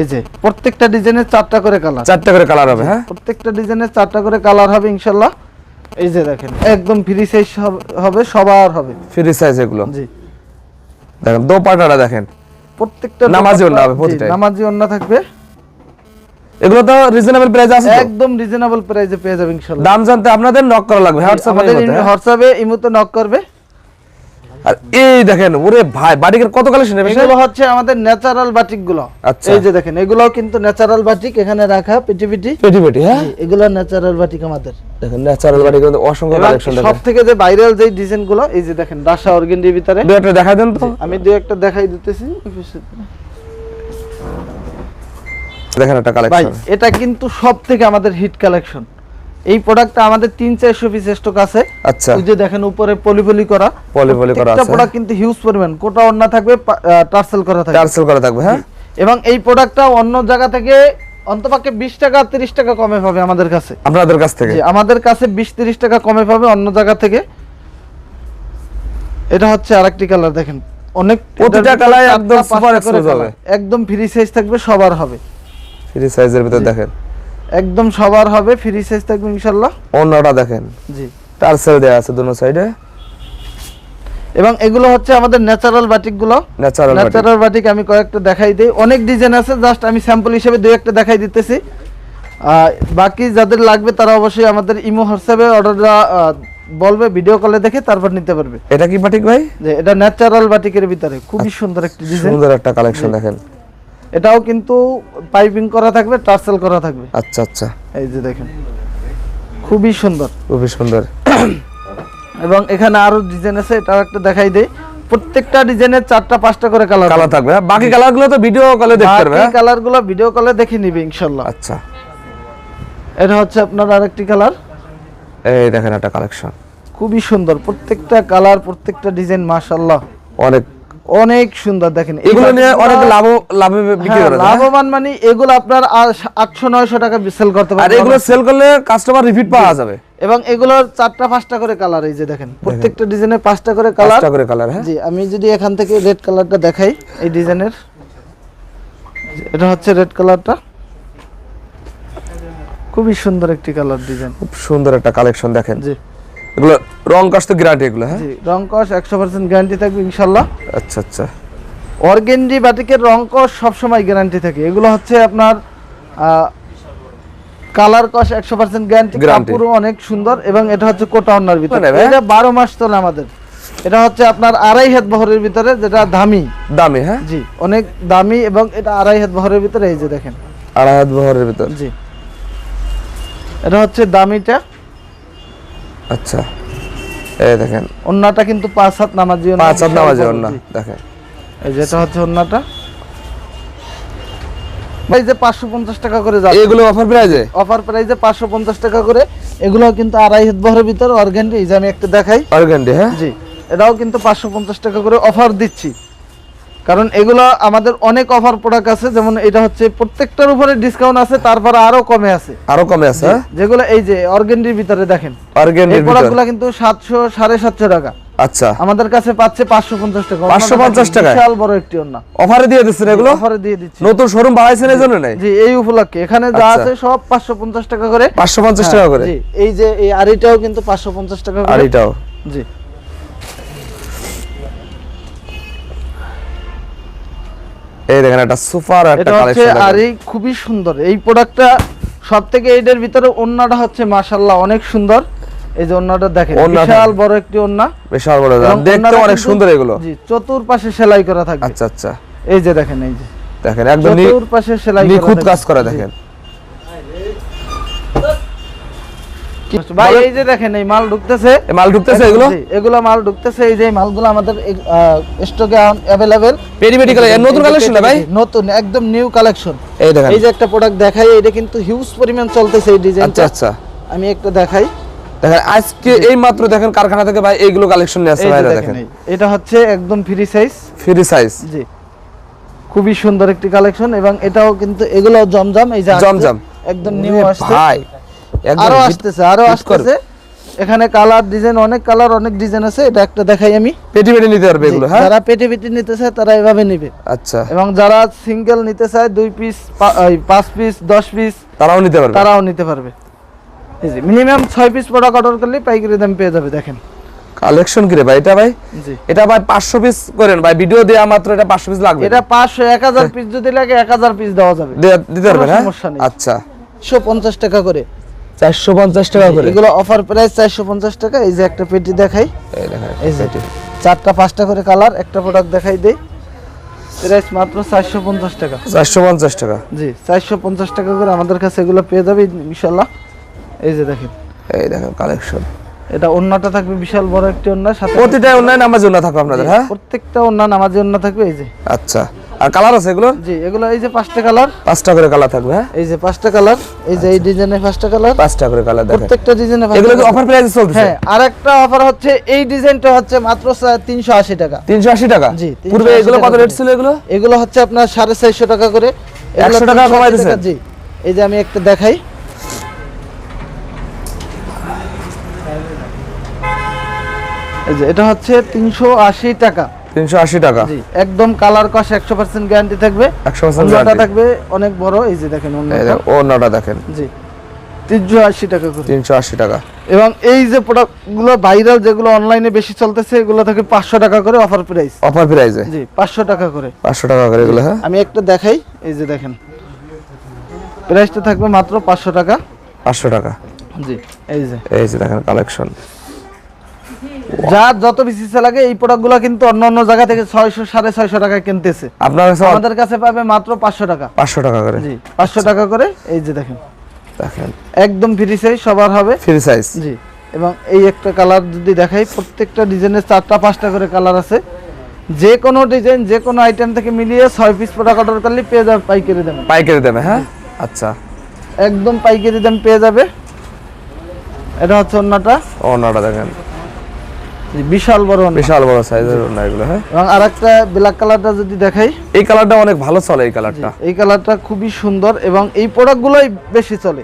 S1: এই যে প্রত্যেকটা ডিজাইনের চারটা করে কালার
S2: চারটা করে কালার হবে হ্যাঁ?
S1: প্রত্যেকটা ডিজাইনের চারটা করে কালার হবে ইনশাল্লাহ এই যে দেখেন একদম ফ্রি সাইজ হবে সবার হবে।
S2: ফ্রি সাইজ এগুলো।
S1: জি।
S2: দেখেন দোপাটাটা দেখেন।
S1: প্রত্যেকটা
S2: নামাজি ওন্না হবে
S1: নামাজি ওন্না থাকবে।
S2: এগুলো তো রিজনেবল প্রাইস আছে
S1: একদম রিজনেবল প্রাইসে পেয়ে যাবেন ইনশাআল্লাহ।
S2: দাম জানতে আপনাদের নক করা লাগবে হোয়াটসঅ্যাপ
S1: হোয়াটসঅ্যাপে ইমোতে নক করবে।
S2: আর এই দেখেন ওরে ভাই বাটিকের কত কালেকশন
S1: এগুলো হচ্ছে আমাদের ন্যাচারাল বাটিকগুলো
S2: আচ্ছা।
S1: এই যে দেখেন এগুলো কিন্তু ন্যাচারাল বাটিক এখানে রাখা পিটি পিটি
S2: পেটি পেটি হ্যাঁ
S1: এগুলো ন্যাচারাল বাটিক আমাদের।
S2: দেখেন ন্যাচারাল বাটিক কিন্তু অসংখ্য কালেকশন
S1: সব
S2: দেখেন।
S1: থেকে যে ভাইরাল যে ডিজাইনগুলো এই যে দেখেন ডাসা অর্গেন্ডির ভিতরে।
S2: দু একটা দেখা দেন তো।
S1: আমি দু একটা দেখাই দিতেছি।
S2: দেখেন একটা
S1: ভাই এটা কিন্তু সব থেকে আমাদের হিট কালেকশন এই প্রোডাক্টটা আমাদের তিন চারশো পিস স্টক আছে।
S2: আচ্ছা।
S1: ওই যে দেখেন উপরে পলি পলি করা।
S2: পলি পলি করা আছে।
S1: প্রোডাক্ট কিন্তু হিউজ পরিমাণ। কোটা অন্য থাকবে টার্সেল করা থাকবে।
S2: চার্সেল করা থাকবে হ্যাঁ?
S1: এবং এই প্রোডাক্টটা অন্য জায়গা থেকে অন্তপক্ষে বিশ টাকা তিরিশ টাকা কমে পাবে আমাদের কাছে।
S2: আপনাদের কাছ থেকে?
S1: জি, আমাদের কাছে বিশ তিরিশ টাকা কমে পাবে অন্য জায়গা থেকে। এটা হচ্ছে আরেকটি কালার দেখেন। অনেক
S2: প্রতিটা
S1: ভিতরে
S2: একদম exclusive
S1: colour।
S2: হবে।
S1: একদম ফ্রি সাইজ থাকবে সবার হবে।
S2: ফ্রি সাইজের ভিতর দেখেন।
S1: একদম সবার হবে ফ্রি সাইজ থাকবে ইনশাল্লাহ
S2: অন্যটা দেখেন।
S1: জি।
S2: টার্সেল দেওয়া আছে দুনো সাইডে
S1: এবং এগুলো হচ্ছে আমাদের ন্যাচারাল বাটিকগুলো।
S2: ন্যাচারাল
S1: ন্যাচারাল বাটিক আমি কয়েকটা দেখাই দিই। অনেক ডিজাইন আছে জাস্ট আমি স্যাম্পল হিসেবে দুই একটা দেখাই দিতেছি। বাকি যাদের লাগবে তারা অবশ্যই আমাদের ইমো হোয়াটসঅ্যাপে অর্ডারটা বলবে ভিডিও কলে দেখে তারপর নিতে পারবে।
S2: এটা কি বাটিক ভাই?
S1: এটা ন্যাচারাল বাটিকের ভিতরে। খুবই সুন্দর একটি ডিজাইন
S2: সুন্দর একটা কালেকশন দেখেন।
S1: এটাও কিন্তু পাইপিং করা থাকবে টার্সেল করা থাকবে।
S2: আচ্ছা আচ্ছা।
S1: এই যে দেখেন খুবই সুন্দর।
S2: খুবই সুন্দর।
S1: এবং এখানে আরও ডিজাইন আছে এটাও একটা দেখাই দেই। প্রত্যেকটা ডিজাইনের চারটা পাঁচটা করে কালার
S2: কালার থাকবে। হ্যাঁ? বাকি কালারগুলো তো ভিডিও কলে দেখতে পারবে হ্যাঁ?
S1: কালারগুলো ভিডিও কলে দেখে নিবে ইনশাল্লাহ।
S2: আচ্ছা।
S1: এটা হচ্ছে আপনার আরেকটি কালার
S2: এই দেখেন একটা কালেকশন
S1: খুবই সুন্দর প্রত্যেকটা কালার প্রত্যেকটা ডিজাইন মাশাআল্লাহ
S2: অনেক
S1: অনেক সুন্দর দেখেন
S2: এগুলো নিয়ে অনেক লাভ লাভে বিক্রি
S1: হ্যাঁ,
S2: করা হ্যাঁ?
S1: লাভবান মানে এগুলো আপনার আটশো নয়শো টাকা সেল করতে
S2: আর এগুলো সেল করলে কাস্টমার রিপিট পাওয়া যাবে।
S1: এবং এগুলোর চারটা পাঁচটা করে কালার এই যে দেখেন প্রত্যেকটা ডিজাইনের পাঁচটা করে কালার
S2: পাঁচটা করে কালার হ্যাঁ?
S1: জি আমি যদি এখান থেকে রেড কালারটা দেখাই এই ডিজাইনের এটা হচ্ছে রেড কালারটা খুবই সুন্দর একটি কালার ডিজাইন
S2: খুব সুন্দর একটা কালেকশন দেখেন।
S1: জি।
S2: এগুলো রং কাজ তো গ্যারান্টি এগুলো হ্যাঁ?
S1: রং কস একশো পার্সেন্ট গ্যারান্টি থাকবে ইনশাল্লাহ।
S2: আচ্ছা আচ্ছা।
S1: অর্গেন্ডি বাটিকের রং কস সবসময় গ্যারান্টি থাকে। এগুলো হচ্ছে আপনার কালার কস একশো পার্সেন্ট গ্যারান্টি। কাপড়ও অনেক সুন্দর এবং এটা হচ্ছে কোটা অন্যার ভিতরে।
S2: মানে
S1: এটা বারো মাস চলে আমাদের। এটা হচ্ছে আপনার আড়াই হাত বহরের ভিতরে যেটা দামি।
S2: দামি হ্যাঁ?
S1: জি অনেক দামি এবং এটা আড়াই হাত বহরের ভিতরে এই যে দেখেন।
S2: আড়াই হাত বহরের ভিতর।
S1: জি। এটা হচ্ছে দামিটা।
S2: আচ্ছা। এই দেখেন।
S1: কিন্তু পাঁচ হাত নামাজি
S2: পাঁচ হাত নামাজে দেখেন।
S1: এই যেটা হচ্ছে যে পঞ্চাশ টাকা করে
S2: এগুলো অফার প্রাইজে
S1: অফার পাঁচশো পঞ্চাশ টাকা করে। এগুলো কিন্তু আড়াই হাত বহরের ভিতর অর্গ্যান্ডি এই যে আমি একটা দেখাই।
S2: অর্গান্ডি হ্যাঁ?
S1: জি এটাও কিন্তু পাঁচশো পঞ্চাশ টাকা করে অফার দিচ্ছি। কারণ এগুলো আমাদের অনেক অফার প্রোডাক্ট আছে যেমন এটা হচ্ছে প্রত্যেকটার উপরে ডিসকাউন্ট আছে তারপরে আরও কমে আছে।
S2: আরও কমে আছে হ্যাঁ?
S1: যেগুলো এই যে অর্গেন্ডির ভিতরে দেখেন।
S2: অর্গান্ডির
S1: প্রোডাক্টগুলো কিন্তু সাতশো সাড়ে সাতশো টাকা।
S2: আচ্ছা।
S1: আমাদের কাছে পাচ্ছে পাঁচশো পঞ্চাশ টাকা।
S2: 550 টাকায়?
S1: বিশাল বড় একটি অন্য
S2: অফারে দিয়ে দিচ্ছেন এগুলো?
S1: অফারে দিয়ে দিচ্ছি।
S2: নতুন শোরুম বাড়াইছেন এই জন্য নাই?
S1: জি এই উপলক্ষে। এখানে যা
S2: আচ্ছা।
S1: আছে সব পাঁচশো পঞ্চাশ টাকা করে।
S2: পাঁচশো পঞ্চাশ টাকা করে?
S1: জি এই যে এই আড়িটাও কিন্তু পাঁচশো পঞ্চাশ টাকা
S2: আর
S1: করে।
S2: এটাও
S1: জি।
S2: এই দেখেন একটা সুপার একটা কালেকশন
S1: আরি খুবই সুন্দর। এই প্রোডাক্টটা সবথেকে এইটার ভিতরে ওন্নাটা হচ্ছে মাশাআল্লাহ অনেক সুন্দর। এই যে ওন্নাটা দেখেন বিশাল বড় একটি ওন্না।
S2: বিশাল বড় দেখতে অনেক সুন্দর এগুলো।
S1: জি চতুর্পাশে সেলাই করা থাকে
S2: আচ্ছা আচ্ছা।
S1: এই যে দেখেন এই যে।
S2: দেখেন একদম
S1: চতুর্পাশে সেলাই করা
S2: নিখুঁত কাজ করা দেখেন।
S1: ভাই এই যে দেখেন এই মাল ঢুকতেছে।
S2: মাল ঢুকতেছে এগুলো?
S1: এগুলো মাল ঢুকতেছে এই যে মালগুলো আমাদের স্টকে
S2: কালার নতুন কালেকশন ভাই?
S1: নতুন একদম নিউ কালেকশন
S2: এই দেখেন।
S1: এই যে একটা প্রোডাক্ট দেখাই এটা কিন্তু হিউজ পরিমাণ চলতেছে এই
S2: আচ্ছা
S1: ডিজাইনটা
S2: আচ্ছা।
S1: আমি একটা দেখাই।
S2: দেখেন আজকে এই মাত্র দেখেন কারখানা থেকে ভাই এইগুলো কালেকশন নিয়ে আসছে ভাইরা
S1: দেখেন এটা হচ্ছে একদম ফ্রি সাইজ
S2: ফ্রি সাইজ
S1: জি। খুবই সুন্দর একটি কালেকশন এবং এটাও কিন্তু এগুলো জমজম এই যে
S2: জমজম।
S1: একদম নিউ আসছে।
S2: ভাই। আরও
S1: আসতেছে
S2: আরও
S1: আসতেছে। এখানে কালার ডিজাইন অনেক কালার অনেক ডিজাইন আছে। এটা একটা দেখাই আমি।
S2: পেটি পেটি নিতে পারবে এগুলো হ্যাঁ?
S1: যারা পেটে পেটে নিতে চায় তারা এভাবে নিবে।
S2: আচ্ছা।
S1: এবং যারা সিঙ্গেল নিতে চায় দুই পিস পাঁচ পিস দশ পিস
S2: তারাও নিতে পারবে।
S1: তারাও নিতে পারবে। মিনিমাম ছয় পিস প্রোডাক্ট অর্ডার করলে পাইকারি দাম পেয়ে যাবে দেখেন।
S2: কালেকশন কি রে ভাই এটা ভাই? এটা ভাই পাঁচশো পিস করেন। ভাই ভিডিও দেওয়া মাত্র এটা পাঁচশো পিস লাগবে।
S1: এটা পাঁচশো এক হাজার পিস যদি লাগে এক হাজার পিস দেওয়া যাবে।
S2: দিতে পারবেন
S1: কোনো
S2: হ্যাঁ? আচ্ছা।
S1: একশো পঞ্চাশ টাকা করে।
S2: চারশো পঞ্চাশ টাকা করে।
S1: এগুলো অফার প্রাইস চারশো পঞ্চাশ টাকা। এই যে একটা পেটি দেখাই।
S2: এই
S1: যে চারটা পাঁচটা করে কালার একটা প্রোডাক্ট দেখাই দেই। প্রাইস মাত্র চারশো পঞ্চাশ টাকা।
S2: চারশো পঞ্চাশ টাকা।
S1: জি চারশো পঞ্চাশ টাকা করে আমাদের কাছে এগুলো পেয়ে যাবে ইনশাল্লাহ এই যে দেখেন।
S2: এই দেখেন কালেকশন
S1: এটা অন্যটা থাকবে বিশাল বড় একটি অন্য সাথে
S2: প্রতিটা থাকবে আপনাদের হ্যাঁ?
S1: প্রত্যেকটা নামাজি থাকবে এই যে।
S2: আচ্ছা আর কালার আছে এগুলো?
S1: জি এগুলো এই যে পাঁচটা কালার।
S2: পাঁচটা করে কালার থাকবে হ্যাঁ?
S1: এই যে পাঁচটা কালার এই যে এই ডিজাইনের পাঁচটা কালার।
S2: পাঁচটা করে কালার দেখেন।
S1: প্রত্যেকটা ডিজাইনে
S2: এগুলো কি অফার প্রাইসে চলতেছে?
S1: হ্যাঁ আর একটা অফার হচ্ছে এই ডিজাইনটা হচ্ছে মাত্র তিনশো আশি টাকা।
S2: তিনশো আশি টাকা?
S1: জি,
S2: পূর্বে এগুলো কত রেট ছিল এগুলো?
S1: এগুলো হচ্ছে আপনার সাড়ে চারশো টাকা করে। এগুলো
S2: 100 টাকা
S1: 380
S2: কমায় দিছেন?
S1: জি। এই যে আমি একটা দেখাই। এই যে এটা হচ্ছে তিনশো আশি টাকা।
S2: তিনশো আশি টাকা।
S1: জি একদম কালার কস একশো পার্সেন্ট গ্যারান্টি থাকবে।
S2: একশো পার্সেন্ট
S1: অন্যটা থাকবে অনেক বড় এই যে দেখেন অন্যটা।
S2: দেখেন
S1: জি তিনশো আশি টাকা করে।
S2: তিনশো আশি টাকা।
S1: এবং এই যে প্রোডাক্টগুলো ভাইরাল যেগুলো অনলাইনে বেশি চলতেছে এগুলো থাকে পাঁচশো টাকা করে অফার প্রাইস
S2: অফার প্রাইসে
S1: জি পাঁচশো টাকা করে।
S2: পাঁচশো টাকা করে এগুলো হ্যাঁ?
S1: আমি একটা দেখাই এই যে দেখেন। প্রাইসটা থাকবে মাত্র পাঁচশো টাকা।
S2: পাঁচশো টাকা।
S1: জি এই যে।
S2: এই যে দেখেন কালেকশন
S1: যার যত বেশি লাগে এই প্রোডাক্টগুলো কিন্তু অন্য অন্য জায়গা থেকে ছয়শো সাড়ে ছয়শো টাকায় কিনতেছে।
S2: আপনার কাছে
S1: আমাদের কাছে পাবে মাত্র পাঁচশো টাকা।
S2: পাঁচশো টাকা করে।
S1: জি পাঁচশো টাকা করে এই যে দেখেন।
S2: দেখেন।
S1: একদম ফ্রি সাইজ সবার হবে।
S2: ফ্রি সাইজ
S1: জি এবং এই একটা কালার যদি দেখাই প্রত্যেকটা ডিজাইনের চারটা পাঁচটা করে কালার আছে। যে কোনো ডিজাইন যে কোনো আইটেম থেকে মিলিয়ে ছয় পিস প্রোডাক্ট অর্ডার করলে পেয়ে যাবে পাইকারি দামে।
S2: পাইকারি দেবে হ্যাঁ? আচ্ছা।
S1: একদম পাইকারি দাম পেয়ে যাবে। এটা হচ্ছে অন্যটা।
S2: ও নটা দেখেন।
S1: বিশাল বড়
S2: বিশাল বড় সাইজের না এগুলো হ্যাঁ?
S1: এবং আর একটা ব্ল্যাক কালারটা যদি দেখাই।
S2: এই কালারটা অনেক ভালো চলে এই কালারটা
S1: এই কালারটা খুবই সুন্দর এবং এই প্রোডাক্টগুলোই বেশি চলে।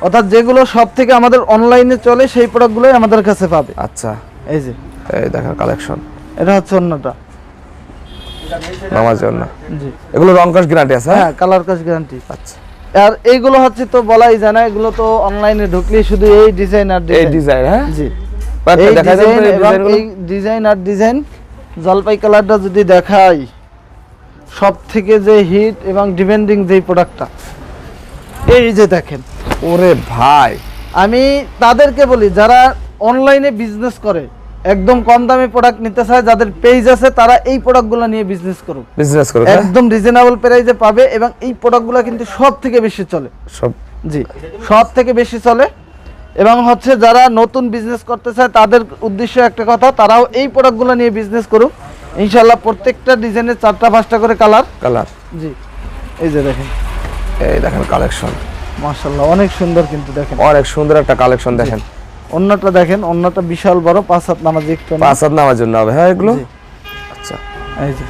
S1: অর্থাৎ যেগুলো সব থেকে আমাদের অনলাইনে চলে সেই প্রোডাক্টগুলোই আমাদের কাছে পাবে।
S2: আচ্ছা।
S1: এই যে।
S2: এই দেখেন কালেকশন
S1: এটা হচ্ছে অন্যটা।
S2: নামার জন্য
S1: জি।
S2: এগুলো রং কস গ্যারান্টি আছে হ্যাঁ?
S1: হ্যাঁ কালার কাজ গ্যারান্টি
S2: আচ্ছা।
S1: আর এইগুলো হচ্ছে তো বলাই যায় না এগুলো তো অনলাইনে ঢুকলেই শুধু এই ডিজাইন আর
S2: এই
S1: ডিজাইন
S2: হ্যাঁ?
S1: জি। ডিজাইন আর ডিজাইন জলপাই কালারটা যদি দেখাই সব থেকে যে হিট এবং ডিপেন্ডিং যে প্রোডাক্টটা এই যে দেখেন।
S2: ওরে ভাই।
S1: আমি তাদেরকে বলি যারা অনলাইনে বিজনেস করে একদম কম দামে প্রোডাক্ট নিতে চায় যাদের পেজ আছে তারা এই প্রোডাক্টগুলো নিয়ে বিজনেস করুক।
S2: বিজনেস করো হ্যাঁ?
S1: একদম রিজনেবল প্রাইসে পাবে এবং এই প্রোডাক্টগুলো কিন্তু সব থেকে বেশি চলে।
S2: সব
S1: জি সব থেকে বেশি চলে। এবং হচ্ছে যারা নতুন বিজনেস করতে চায় তাদের উদ্দেশ্য একটা কথা তারাও এই প্রোডাক্টগুলো নিয়ে বিজনেস করুক। ইনশাল্লাহ প্রত্যেকটা ডিজাইনের চারটা পাঁচটা করে কালার
S2: কালার
S1: জি। এই যে দেখেন।
S2: এই দেখেন কালেকশন
S1: মার্শাল্লাহ অনেক সুন্দর কিন্তু দেখেন।
S2: অনেক সুন্দর একটা কালেকশন দেখেন।
S1: অন্যটা দেখেন অন্যটা বিশাল বড় পাঁচ হাত নামাজি একটু
S2: পাঁচ হাত নামার জন্য হবে হ্যাঁ এগুলো? আচ্ছা।
S1: এই যে।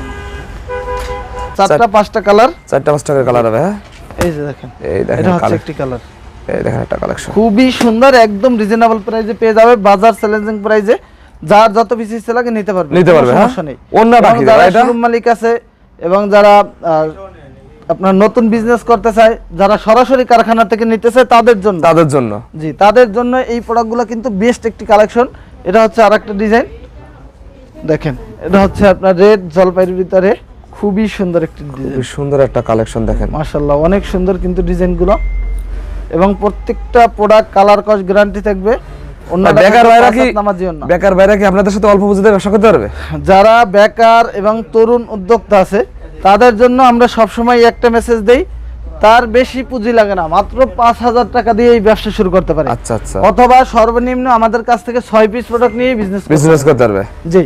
S1: চারটা পাঁচটা কালার
S2: চারটা পাঁচটা কালার হবে হ্যাঁ?
S1: এই যে দেখেন।
S2: এই দেখেন
S1: এটা হচ্ছে একটি কালার
S2: দেখেন একটা কালেকশন
S1: খুবই সুন্দর একদম রিজনেবল প্রাইসে পেয়ে যাবে বাজার চ্যালেঞ্জিং প্রাইসে যার যত পিস ইচ্ছে লাগে নিতে পারবে
S2: নিতে পারবে, হ্যাঁ?
S1: সমস্যা নেই।
S2: অন্যটা
S1: এবং যারা
S2: এটা?
S1: মালিক আছে এবং যারা আপনার নতুন বিজনেস করতে চায় যারা সরাসরি কারখানা থেকে নিতে চায় তাদের জন্য।
S2: তাদের জন্য।
S1: জি তাদের জন্য এই প্রোডাক্টগুলো কিন্তু বেস্ট একটি কালেকশন এটা হচ্ছে আরেকটা ডিজাইন দেখেন এটা হচ্ছে আপনার রেড জলপাইয়ের ভিতরে। খুবই সুন্দর একটি ডিজাইন
S2: সুন্দর একটা কালেকশন দেখেন।
S1: মাশাল্লাহ অনেক সুন্দর কিন্তু ডিজাইনগুলো এবং প্রত্যেকটা প্রোডাক্ট কালার কস গ্যারান্টি থাকবে।
S2: বেকার ভাইরা কি বেকার ভাইরা কি আপনাদের সাথে অল্প পুঁজিতে ব্যবসা করতে পারবে?
S1: যারা বেকার এবং তরুণ উদ্যোক্তা আছে তাদের জন্য আমরা সবসময় একটা মেসেজ দেই তার বেশি পুঁজি লাগে না মাত্র পাঁচ হাজার টাকা দিয়ে এই ব্যবসা শুরু করতে পারে।
S2: আচ্ছা আচ্ছা।
S1: অথবা সর্বনিম্ন আমাদের কাছ থেকে ছয় পিস প্রোডাক্ট নিয়ে বিজনেস
S2: বিজনেস করতে পারবে।
S1: জি।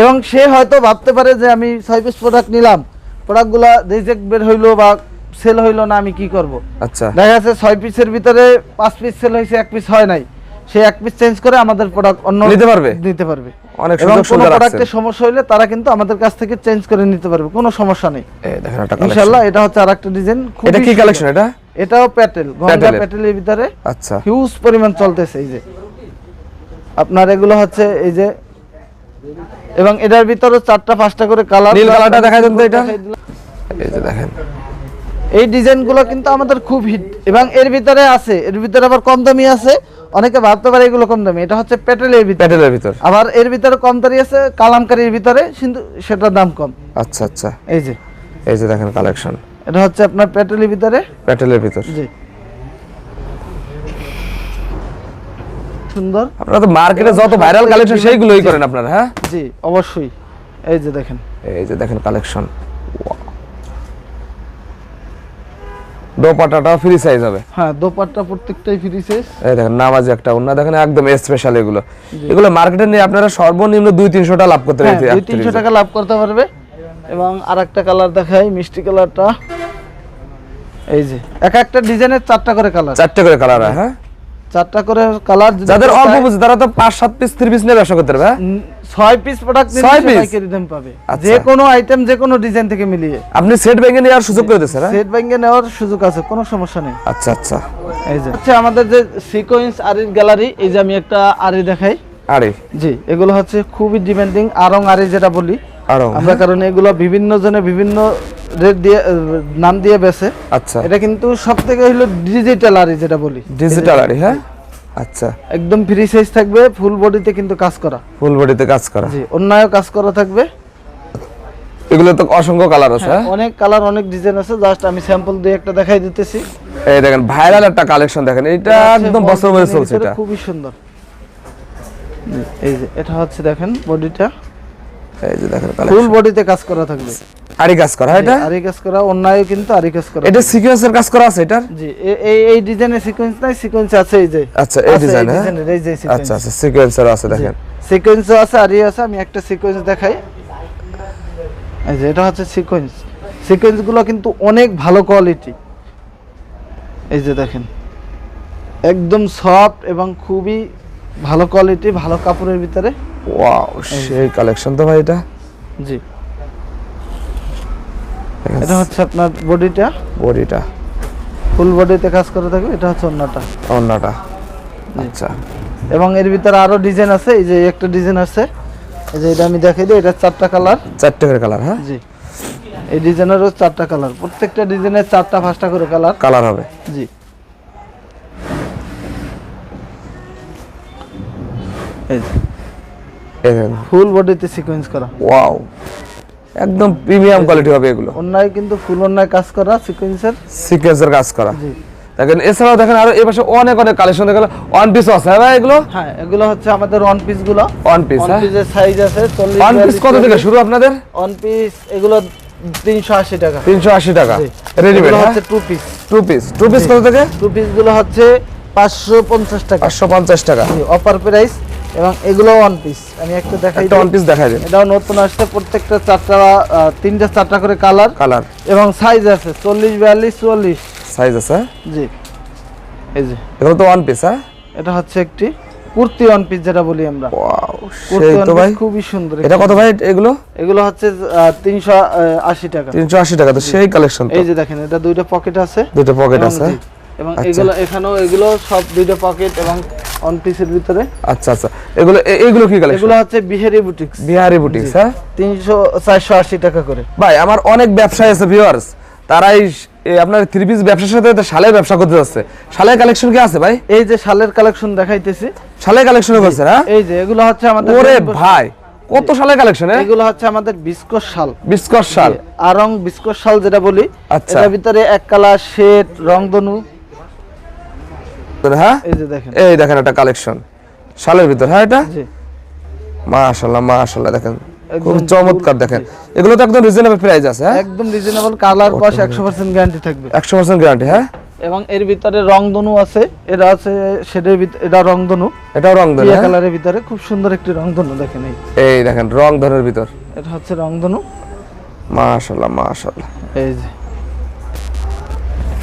S1: এবং সে হয়তো ভাবতে পারে যে আমি ছয় পিস প্রোডাক্ট নিলাম প্রোডাক্টগুলো রিজেক্ট বের হইল বা সেল হইল না আমি কি করব?
S2: আচ্ছা।
S1: দেখা যাচ্ছে ছয় পিসের ভিতরে পাঁচ পিস সেল হয়েছে এক পিস হয় নাই। সে এক পিস চেঞ্জ করে আমাদের প্রোডাক্ট অন্য
S2: নিতে পারবে?
S1: নিতে পারবে।
S2: অনেক সুযোগ সুবিধা
S1: প্রোডাক্টের
S2: রাখছেন
S1: সমস্যা হইলে তারা কিন্তু আমাদের কাছ থেকে চেঞ্জ করে নিতে পারবে কোনো সমস্যা নেই।
S2: এই দেখেন একটা কালেকশন
S1: ইনশাআল্লাহ এটা হচ্ছে আরেকটা ডিজাইন খুব
S2: এটা কি কালেকশন এটা?
S1: এটাও প্যাটেল গঙ্গা
S2: প্যাটেলের।
S1: ভিতরে।
S2: আচ্ছা।
S1: হিউজ পরিমাণ চলতেছে এই যে। আপনার এগুলো হচ্ছে এই যে এবং এটার ভিতরে চারটা পাঁচটা করে কালার
S2: নীল কালারটা দেন তো এটা। এই যে দেখেন।
S1: এই ডিজাইনগুলো কিন্তু আমাদের খুব হিট এবং এর ভিতরে আছে এর ভিতরে আবার কম দামি আছে। অনেকে ভাবতে পারে এগুলো কম দামি এটা হচ্ছে প্যাটেলের ভিতরে।
S2: প্যাটেলের ভিতর।
S1: আবার এর ভিতরে কম দামি আছে কালামকারির ভিতরে কিন্তু সেটার দাম কম।
S2: আচ্ছা আচ্ছা।
S1: এই যে।
S2: এই যে দেখেন কালেকশন
S1: এটা হচ্ছে আপনার প্যাটেলের ভিতরে।
S2: প্যাটেলের ভিতর।
S1: জি। সুন্দর।
S2: আপনারা তো মার্কেটে যত ভাইরাল কালেকশন সেইগুলোই করেন আপনারা হ্যাঁ?
S1: জি অবশ্যই। এই যে দেখেন।
S2: এই যে দেখেন কালেকশন দোপাটাটা ফ্রি সাইজ হবে।
S1: হ্যাঁ দোপাট্টা প্রত্যেকটাই ফ্রি সাইজ
S2: এই দেখেন নামাজ একটা অন্য দেখেন একদম স্পেশাল এগুলো। এগুলো মার্কেটে নিয়ে আপনারা সর্বনিম্ন দুই তিনশোটা লাভ করতে
S1: হ্যাঁ
S2: পারবেন।
S1: দুই তিনশো টাকা লাভ করতে পারবে। এবং আর একটা কালার দেখাই মিষ্টি কালারটা এই যে এক একটা ডিজাইনের চারটা করে কালার
S2: চারটা করে কালার হ্যাঁ
S1: চারটা করে কালার
S2: যাদের অল্প বুঝে তারা তো পাঁচ সাত পিস থ্রি পিস নিয়ে ব্যবসা করতে পারবে হ্যাঁ?
S1: ছয় পিস প্রোডাক্ট
S2: ছয় piece?
S1: পাইকারি দাম পাবে।
S2: আচ্ছা।
S1: যে কোনো আইটেম যে কোনো ডিজাইন থেকে মিলিয়ে।
S2: আপনি সেট ব্যাংকে নেওয়ার সুযোগ করে দিচ্ছেন হ্যাঁ?
S1: সেট ব্যাংকে নেওয়ার সুযোগ আছে কোনো সমস্যা নেই।
S2: আচ্ছা আচ্ছা।
S1: এই যে হচ্ছে আমাদের যে সিকোয়েন্স আরির গ্যালারি এই যে আমি একটা আরি দেখাই।
S2: আরে?
S1: জি এগুলো হচ্ছে খুবই ডিমান্ডিং আরং আরি যেটা বলি।
S2: আড়ং
S1: আমরা কারণ এগুলো বিভিন্ন জনে বিভিন্ন রেট দিয়ে নাম দিয়ে বেছে
S2: আচ্ছা।
S1: এটা কিন্তু সব থেকে হলো ডিজিটাল আরি যেটা বলি।
S2: ডিজিটাল আরি হ্যাঁ? আচ্ছা।
S1: একদম ফ্রি সাইজ থাকবে ফুল বডিতে কিন্তু কাজ করা।
S2: ফুল বডিতে কাজ করা।
S1: জি অন্যায় কাজ করা থাকবে।
S2: এগুলো তো অসংখ্য কালার আছে হ্যাঁ?
S1: অনেক কালার অনেক ডিজাইন আছে জাস্ট আমি স্যাম্পল দিয়ে একটা দেখাই দিতেছি।
S2: এই দেখেন ভাইরাল একটা কালেকশন দেখেন এটা একদম বছর বছর চলছে এটা।
S1: খুবই সুন্দর। এই যে এটা হচ্ছে দেখেন বডিটা
S2: এই যে দেখেন
S1: ফুল বডিতে কাজ করা থাকবে।
S2: কাজ করা এটা?
S1: আরি কাজ করা অন্যায় কিন্তু আরি কাজ করা।
S2: এটা সিকোয়েন্সের কাজ করা আছে এটার?
S1: জি এই এই ডিজাইনের সিকোয়েন্স নাই সিকোয়েন্স আছে এই যে।
S2: আচ্ছা এই ডিজাইন হ্যাঁ?
S1: এই যে
S2: আচ্ছা আচ্ছা সিকোয়েন্সের আছে দেখেন।
S1: সিকোয়েন্সও আছে আর আছে আমি একটা সিকোয়েন্স দেখাই। এই যে এটা হচ্ছে সিকোয়েন্স সিকোয়েন্সগুলো কিন্তু অনেক ভালো কোয়ালিটি এই যে দেখেন একদম সফট এবং খুবই ভালো কোয়ালিটি ভালো কাপড়ের ভিতরে।
S2: ওয়াও সেই কালেকশন তো ভাই এটা।
S1: জি। এটা হচ্ছে আপনার বডিটা?
S2: বডিটা।
S1: ফুল বডিতে কাজ করে থাকবে? এটা হচ্ছে অন্যটা?
S2: অন্যটা। আচ্ছা।
S1: এবং এর ভিতরে আরও ডিজাইন আছে এই যে একটা ডিজাইন আছে। এই যে এটা আমি দেখাই দিই এটা চারটা কালার
S2: চারটে করে কালার হ্যাঁ?
S1: জি। এই ডিজাইনেরও চারটা কালার প্রত্যেকটা ডিজাইনের চারটা পাঁচটা করে কালার
S2: কালার হবে।
S1: জি। এই ফুল বডিতে সিকোয়েন্স করা।
S2: ওয়াও একদম প্রিমিয়াম কোয়ালিটি হবে এগুলো।
S1: অন্যায় কিন্তু ফুল অন্যায় কাজ করা সিকোয়েন্সের
S2: সিকোয়েন্সের কাজ করা।
S1: জি।
S2: দেখেন এছাড়াও দেখেন আরও এই পাশে অনেক অনেক কালেকশন দেখেন ওয়ান পিস আছে হ্যাঁ ভাই এগুলো?
S1: হ্যাঁ এগুলো হচ্ছে আমাদের ওয়ান পিসগুলো।
S2: ওয়ান পিস
S1: ওয়ান পিসের সাইজ আছে চল্লিশ
S2: ওয়ান পিস কত থেকে শুরু আপনাদের?
S1: ওয়ান পিস এগুলো তিনশো আশি টাকা।
S2: তিনশো আশি টাকা। রেডিমেড
S1: এগুলো
S2: হ্যাঁ?
S1: হচ্ছে two piece
S2: two piece two piece কত থেকে?
S1: টু পিসগুলো হচ্ছে পাঁচশো পঞ্চাশ টাকা।
S2: পাঁচশো পঞ্চাশ টাকা।
S1: অফার প্রাইস এবং এগুলো ওয়ান পিস আমি একটা দেখাই
S2: একটা ওয়ান পিস দেখাই দিন।
S1: এটাও নতুন আসছে প্রত্যেকটা চারটা তিনটা চারটা করে কালার
S2: কালার
S1: এবং সাইজ আছে চল্লিশ বিয়াল্লিশ চুয়াল্লিশ।
S2: সাইজ আছে?
S1: জি। এই যে।
S2: এগুলো তো ওয়ান পিস হ্যাঁ?
S1: এটা হচ্ছে একটি কুর্তি ওয়ান পিস যেটা বলি আমরা।
S2: ওয়াও সেই তো ভাই।
S1: খুবই সুন্দর
S2: এটা কত ভাই এগুলো?
S1: এগুলো হচ্ছে তিনশো আশি টাকা।
S2: তিনশো আশি টাকা তো সেই কালেকশন তো।
S1: এই যে দেখেন এটা দুইটা পকেট আছে।
S2: দুটো পকেট আছে
S1: এবং
S2: আচ্ছা।
S1: এগুলো এখানেও এগুলো সব দুইটা পকেট এবং ওয়ান পিসের ভিতরে।
S2: আচ্ছা আচ্ছা। এগুলো এগুলো কি কালেকশন
S1: এগুলো হচ্ছে বিহারি বুটিক্স।
S2: বিহারি বুটিক্স হ্যাঁ?
S1: তিনশো চারশো আশি টাকা করে।
S2: ভাই আমার অনেক ব্যবসায়ী আছে ভিউয়ার্স তারাই আপনার থ্রি পিস ব্যবসার সাথে শালের ব্যবসা করতে যাচ্ছে। শালের কালেকশন কি আছে ভাই?
S1: এই যে শালের কালেকশন দেখাইতেছি।
S2: শালের কালেকশন করছে হ্যাঁ
S1: এই যে এগুলো হচ্ছে আমাদের
S2: ওরে ভাই কত শালের কালেকশন
S1: এগুলো হচ্ছে আমাদের শাল।
S2: বিস্কট শাল।
S1: আরং শাল যেটা বলি
S2: আচ্ছা।
S1: এটার ভিতরে এক কালার শেড রংধনু
S2: হ্যাঁ?
S1: এই দেখেন।
S2: একটা কালেকশন শালের ভিতর হ্যাঁ এটা?
S1: জি।
S2: মাশাআল্লাহ মাশাআল্লাহ দেখেন। খুব চমৎকার দেখেন। এগুলো তো একদম রিজনেবল প্রাইস আছে হ্যাঁ?
S1: একদম রিজনেবল কালার কস একশো পার্সেন্ট গ্যারান্টি থাকবে।
S2: একশো পার্সেন্ট গ্যারান্টি হ্যাঁ?
S1: এবং এর ভিতরে রংধনু আছে এটা আছে শেডের ভিতরে এটা রংধনু
S2: রং ধরে
S1: টিয়া
S2: হ্যাঁ?
S1: কালারের ভিতরে খুব সুন্দর একটি রংধনু দেখেন এই।
S2: এই দেখেন রং ধরের ভিতর।
S1: এটা হচ্ছে রংধনু
S2: মাশাআল্লাহ মাশাআল্লাহ।
S1: এই যে।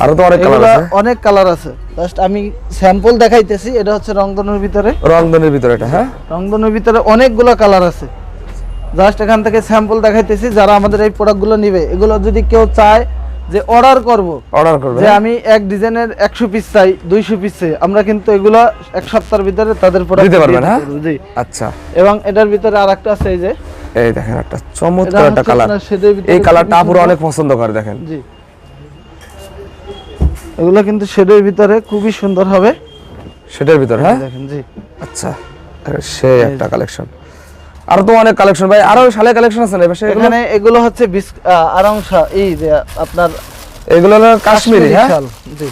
S2: আরও তো অনেক কালার আছে।
S1: অনেক কালার আছে। জাস্ট আমি স্যাম্পল দেখাইতেছি এটা হচ্ছে রংধনুর ভিতরে।
S2: রং ধরের ভিতর এটা হ্যাঁ?
S1: রংধনুর ভিতরে অনেকগুলো কালার আছে। জাস্ট এখান থেকে স্যাম্পল দেখাইতেছি যারা আমাদের এই প্রোডাক্টগুলো নিবে। এগুলো যদি কেউ চায় যে অর্ডার করব
S2: অর্ডার করবে
S1: যে
S2: হ্যাঁ?
S1: আমি এক ডিজাইনের একশো পিস চাই দুইশো পিস চাই আমরা কিন্তু এগুলো এক সপ্তাহের ভিতরে তাদের প্রোডাক্ট
S2: দিতে পারবেন, হ্যাঁ?
S1: জি।
S2: আচ্ছা।
S1: এবং এটার ভিতরে আর একটা আছে এই যে।
S2: এই দেখেন একটা চমৎকার একটা কালার এই কালারটা আপুরা অনেক পছন্দ করে দেখেন।
S1: জি। এগুলো কিন্তু শেডের ভিতরে খুবই সুন্দর হবে।
S2: সেটার ভিতর হ্যাঁ?
S1: দেখেন জি।
S2: আচ্ছা সে একটা কালেকশন। আরও তো অনেক কালেকশন ভাই আরও শালের কালেকশন আছে না এখানে
S1: এগুলো হচ্ছে আরাংসা এই যে আপনার
S2: এগুলো হলো কাশ্মীরি হ্যাঁ?
S1: জি।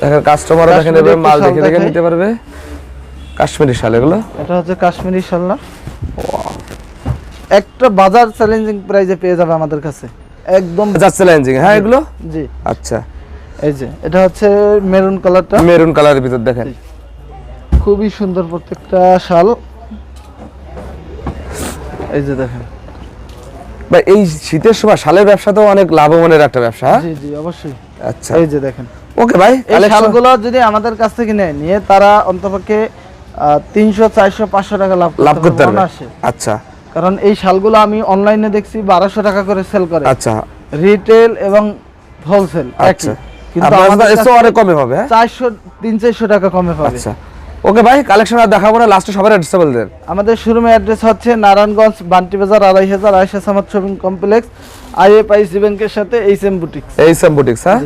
S2: দেখেন কাস্টমার দেখেন
S1: কাশ্মীরি
S2: এবার মাল দেখে দেখে নিতে পারবে। কাশ্মীরি শাল এগুলো?
S1: এটা হচ্ছে কাশ্মীরি শাল না? একটা বাজার চ্যালেঞ্জিং প্রাইজে পেয়ে যাবে আমাদের কাছে। একদম
S2: বাজার চ্যালেঞ্জিং হ্যাঁ এগুলো?
S1: জি।
S2: আচ্ছা।
S1: এই যে এটা হচ্ছে মেরুন কালারটা।
S2: মেরুন কালারের ভিতর দেখেন।
S1: খুবই সুন্দর প্রত্যেকটা শাল। এই যে দেখেন।
S2: ভাই এই শীতের সময় শালের ব্যবসা তো অনেক লাভবানের একটা ব্যবসা?
S1: জি জি অবশ্যই।
S2: আচ্ছা।
S1: এই যে দেখেন।
S2: ওকে ভাই
S1: এই শালগুলো যদি আমাদের কাছ থেকে নেয় নিয়ে তারা অন্তপক্ষে তিনশো চারশো পাঁচশো টাকা লাভ
S2: লাভ করতে পারবে। আচ্ছা।
S1: কারণ এই শালগুলো আমি অনলাইনে দেখছি বারোশো টাকা করে সেল করে।
S2: আচ্ছা।
S1: রিটেল এবং হোলসেল
S2: আচ্ছা।
S1: কিন্তু আমাদের
S2: কাছে
S1: কাছে
S2: কমে হবে হ্যাঁ?
S1: চারশো তিন চারশো টাকা কমে পাবে।
S2: আচ্ছা। ওকে ভাই কালেকশন আর দেখাবো না লাস্টে সবার অ্যাড্রেস বলে দেন।
S1: আমাদের শোরুমের অ্যাড্রেস হচ্ছে নারায়ণগঞ্জ বান্টি বাজার আড়াই হাজার Aysha Samad shopping complex IFIC ব্যাংকের সাথে H M boutiques
S2: HM boutiques হ্যাঁ।